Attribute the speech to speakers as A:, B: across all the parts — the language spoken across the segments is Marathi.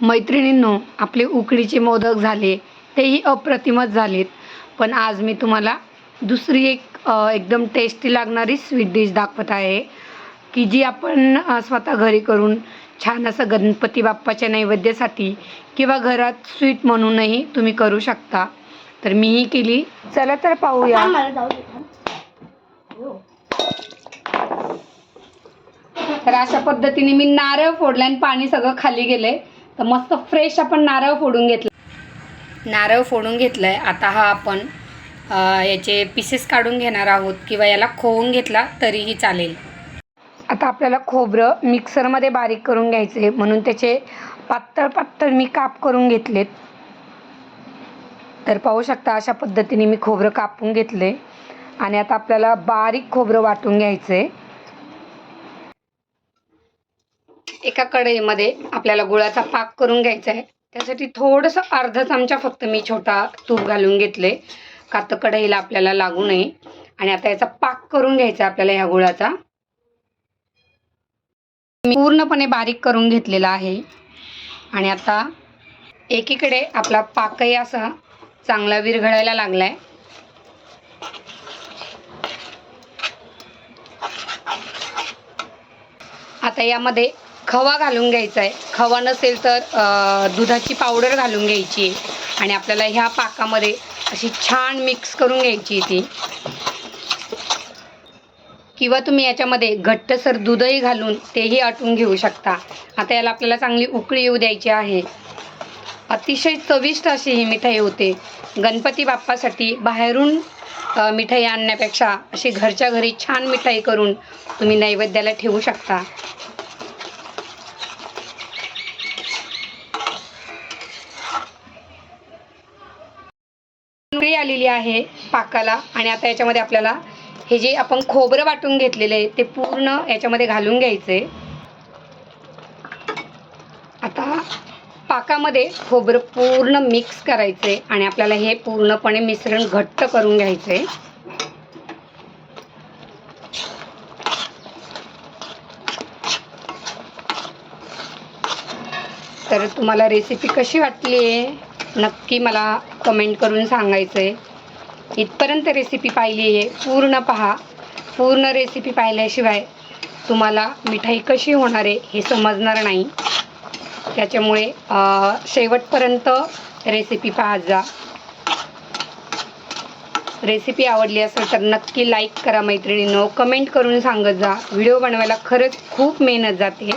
A: मैत्रिणींनो आपले उकडीचे मोदक झाले तेही अप्रतिमच झालेत. पण आज मी तुम्हाला दुसरी एक एकदम टेस्टी लागणारी स्वीट डिश दाखवत आहे की जी आपण स्वतः घरी करून छान असं गणपती बाप्पाच्या नैवेद्यासाठी किंवा घरात स्वीट म्हणूनही तुम्ही करू शकता. तर मीही केली. चला तर पाहूया.
B: थांब.
A: तर अशा पद्धतीने मी नारळ फोडले आणि पाणी सगळं खाली गेले तर मस्त फ्रेश आपण नारळ फोडून घेतलं. नारळ फोडून घेतलंय. आता हा आपण याचे पीसेस काढून घेणार आहोत किंवा याला खोवून घेतला तरीही चालेल. आता आपल्याला खोबरं मिक्सरमध्ये बारीक करून घ्यायचं आहे म्हणून त्याचे पातळ पातळ मी काप करून घेतलेत. तर पाहू शकता अशा पद्धतीने मी खोबरं कापून घेतले आणि आता आपल्याला बारीक खोबरं वाटून घ्यायचं आहे एका कढईमध्ये आपल्याला गुळाचा पाक करून घ्यायचा आहे. त्यासाठी थोडंसं अर्धा चमचा फक्त मी छोटा तूप घालून घेतले. का तर कढईला आपल्याला लागू नये. आणि आता याचा पाक करून घ्यायचा आहे आपल्याला ह्या गुळाचा. मी पूर्णपणे बारीक करून घेतलेला आहे. आणि आता एकीकडे आपला पाकही असा चांगला विरघळायला लागलाय. आता यामध्ये खवा घालून घ्यायचा आहे. खवा नसेल तर दुधाची पावडर घालून घ्यायची. आहे आणि आपल्याला ह्या पाकामध्ये अशी छान मिक्स करून घ्यायची आहे ती. किंवा तुम्ही याच्यामध्ये घट्टसर दूधही घालून तेही आटून घेऊ शकता. आता याला आपल्याला चांगली उकळी येऊ द्यायची आहे. अतिशय चविष्ट अशी ही मिठाई होते. गणपती बाप्पासाठी बाहेरून मिठाई आणण्यापेक्षा अशी घरच्या घरी छान मिठाई करून तुम्ही नैवेद्याला ठेवू शकता उकळी आलेली आहे पाकाला आणि आता याच्यामध्ये आपल्याला हे जे आपण खोबरं वाटून घेतलेलं आहे ते पूर्ण याच्यामध्ये घालून घ्यायचं. आहे आता पाकामध्ये खोबरं पूर्ण मिक्स करायचं आहे आणि आपल्याला हे पूर्णपणे मिश्रण घट्ट करून घ्यायचं. आहे तर तुम्हाला रेसिपी कशी वाटली आहे नक्की मला कमेंट करून सांगायचं आहे इथपर्यंत रेसिपी पाहिली आहे. पूर्ण पहा. पूर्ण रेसिपी पाहिल्याशिवाय तुम्हाला मिठाई कशी होणार आहे हे समजणार नाही. त्याच्यामुळे शेवटपर्यंत रेसिपी पाहत जा. रेसिपी आवडली असेल तर नक्की लाईक करा मैत्रिणींनो. कमेंट करून सांगत जा. व्हिडिओ बनवायला खरंच खूप मेहनत जाते.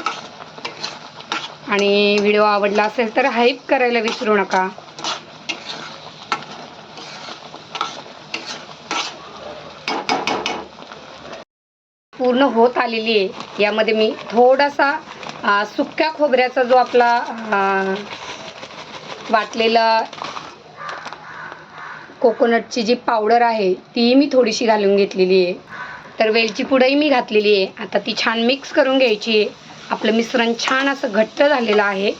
A: आणि व्हिडिओ आवडला असेल तर हाईप करायला विसरू नका. पूर्ण होत आलेली आहे. यामध्ये मी थोडासा सुक्या खोबऱ्याचा जो आपला वाटलेला कोकोनटची जी पावडर आहे ती मी थोडीशी घालून घेतलेली आहे. तर वेलची पुडही मी घातलेली आहे. आता ती छान मिक्स करून घ्यायची आहे. आपलं मिश्रण छान असं घट्ट झालेलं आहे.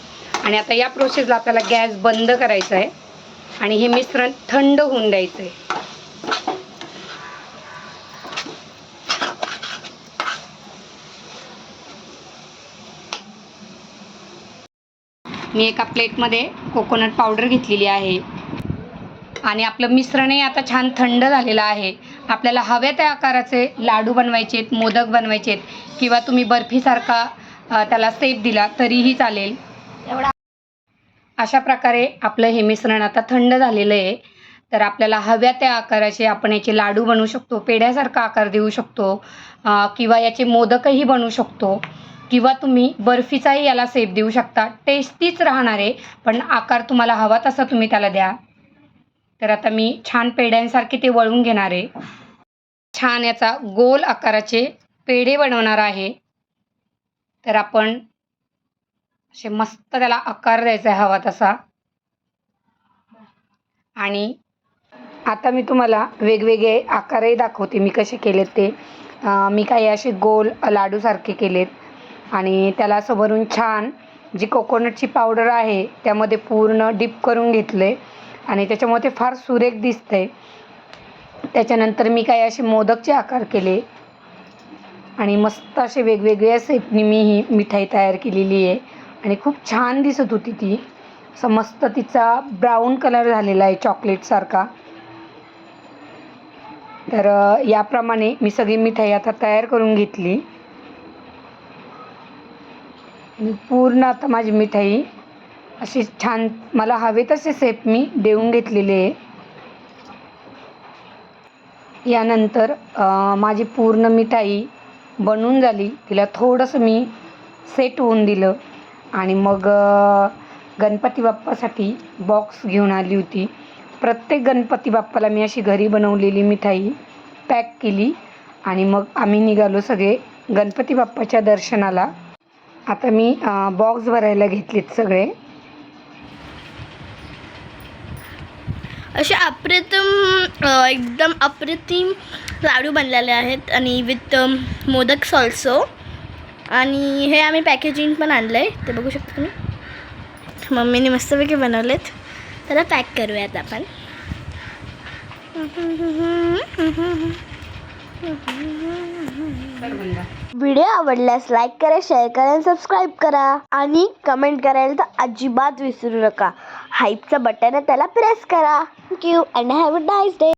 A: आणि आता या प्रोसेसला आपल्याला गॅस बंद करायचा आहे. आणि हे मिश्रण थंड होऊन द्यायचं आहे. मी एका प्लेटमध्ये कोकोनट पावडर घेतलेली आहे. आणि आपलं मिश्रणही आता छान थंड झालेलं आहे. आपल्याला हव्या त्या आकाराचे लाडू बनवायचे आहेत मोदक बनवायचे आहेत किंवा तुम्ही बर्फीसारखा त्याला सेप दिला तरीही चालेल.
B: एवढा
A: अशा प्रकारे आपलं हे मिश्रण आता थंड झालेलं आहे. तर आपल्याला हव्या त्या आकाराचे आपण याचे लाडू बनवू शकतो पेढ्यासारखा आकार देऊ शकतो किंवा याचे मोदकही बनवू शकतो. किंवा तुम्ही बर्फीचाही याला सेप देऊ शकता. टेस्टीच राहणार आहे पण आकार तुम्हाला हवा तसा तुम्ही त्याला द्या. तर आता मी छान पेढ्यांसारखे ते वळून घेणार आहे. छान याचा गोल आकाराचे पेढे बनवणार आहे. तर आपण असे मस्त त्याला आकार द्यायचा आहे हवा तसा. आणि आता मी तुम्हाला वेगवेगळे आकारही दाखवते मी कसे केलेत ते. मी काही असे गोल लाडूसारखे केलेत. आणि त्याला असं वरून छान जी कोकोनटची पावडर आहे त्यामध्ये पूर्ण डिप करून घेतले. आणि त्याच्यामुळे ते फार सुरेख दिसतंय. त्याच्यानंतर मी काही असे मोदकचे आकार केले. आणि मस्त असे वेगवेगळ्या सेपनी मी ही मिठाई तयार केलेली आहे. आणि खूप छान दिसत होती ती. असं मस्त तिचा ब्राऊन कलर झालेला आहे चॉकलेटसारखा तर याप्रमाणे मी सगळी मिठाई आता तयार करून घेतली. मी पूर्ण आता माझी मिठाई अशी छान मला हवे तसे सेप मी देऊन घेतलेले आहे. यानंतर माझी पूर्ण मिठाई बनून झाली. तिला थोडंसं मी सेट होऊन दिलं. आणि मग गणपती बाप्पासाठी बॉक्स घेऊन आली होती. प्रत्येक गणपती बाप्पाला मी अशी घरी बनवलेली मिठाई पॅक केली. आणि मग आम्ही निघालो सगळे गणपती बाप्पाच्या दर्शनाला. आता मी बॉक्स भरायला घेतलेत सगळे.
B: असे अप्रतिम एकदम अप्रतिम लाडू बनलेले आहेत आणि विथ मोदक ऑल्सो आणि हे आम्ही पॅकेजिंग पण आणलं आहे ते बघू शकता तुम्ही. मम्मीने मस्तपैकी बनवलेत. त्याला पॅक करूयात आपण.
C: व्हिडिओ आवडल्यास लाईक करा शेअर करा आणि सबस्क्राईब करा. आणि कमेंट करायला तर अजिबात विसरू नका. हाईपचं बटन आहे त्याला प्रेस करा. Thank you and have a nice day